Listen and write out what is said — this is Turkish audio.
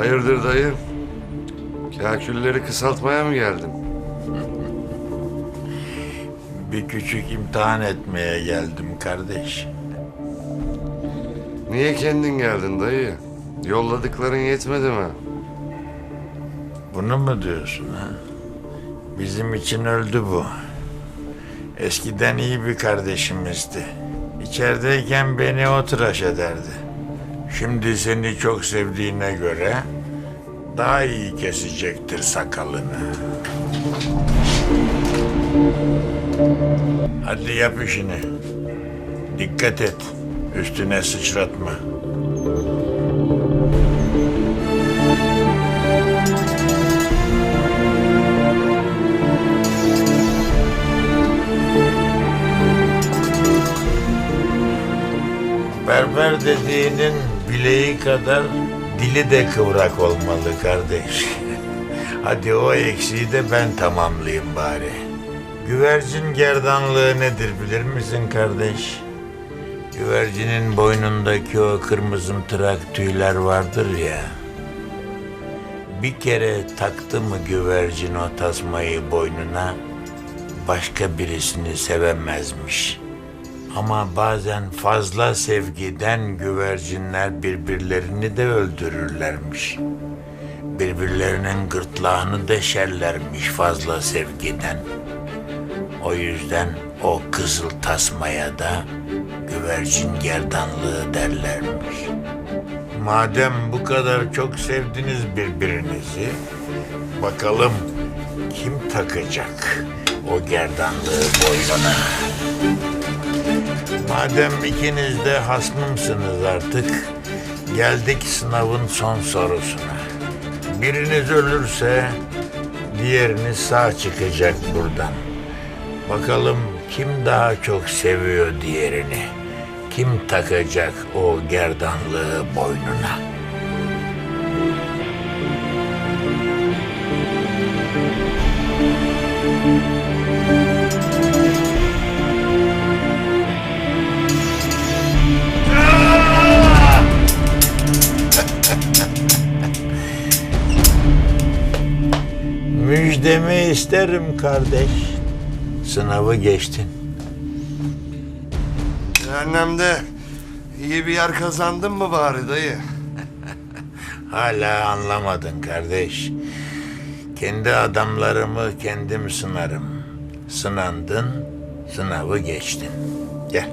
Hayırdır dayı? Kakülleri kısaltmaya mı geldin? Bir küçük imtihan etmeye geldim kardeş. Niye kendin geldin dayı? Yolladıkların yetmedi mi? Bunu mu diyorsun ha? Bizim için öldü bu. Eskiden iyi bir kardeşimizdi. İçerideyken beni o tıraş ederdi. Şimdi seni çok sevdiğine göre daha iyi kesecektir sakalını. Hadi yap işini. Dikkat et. Üstüne sıçratma. Berber dediğinin bileği kadar dili de kıvrak olmalı kardeş. Hadi o eksiği de ben tamamlayayım bari. Güvercin gerdanlığı nedir bilir misin kardeş? Güvercinin boynundaki o kırmızımtırak tüyler vardır ya. Bir kere taktı mı güvercin o tasmayı boynuna başka birisini sevemezmiş. Ama bazen fazla sevgiden güvercinler birbirlerini de öldürürlermiş. Birbirlerinin gırtlağını deşerlermiş fazla sevgiden. O yüzden o kızıl tasmaya da güvercin gerdanlığı derlermiş. Madem bu kadar çok sevdiniz birbirinizi, bakalım kim takacak o gerdanlığı boynuna? Madem ikiniz de hasmımsınız artık, geldik sınavın son sorusuna. Biriniz ölürse diğeriniz sağ çıkacak buradan. Bakalım kim daha çok seviyor diğerini? Kim takacak o gerdanlığı boynuna? Müjdemi isterim kardeş. Sınavı geçtin. Cehennemde iyi bir yer kazandın mı bari dayı? Hala anlamadın kardeş. Kendi adamlarımı kendim sınarım. Sınandın, sınavı geçtin. Gel.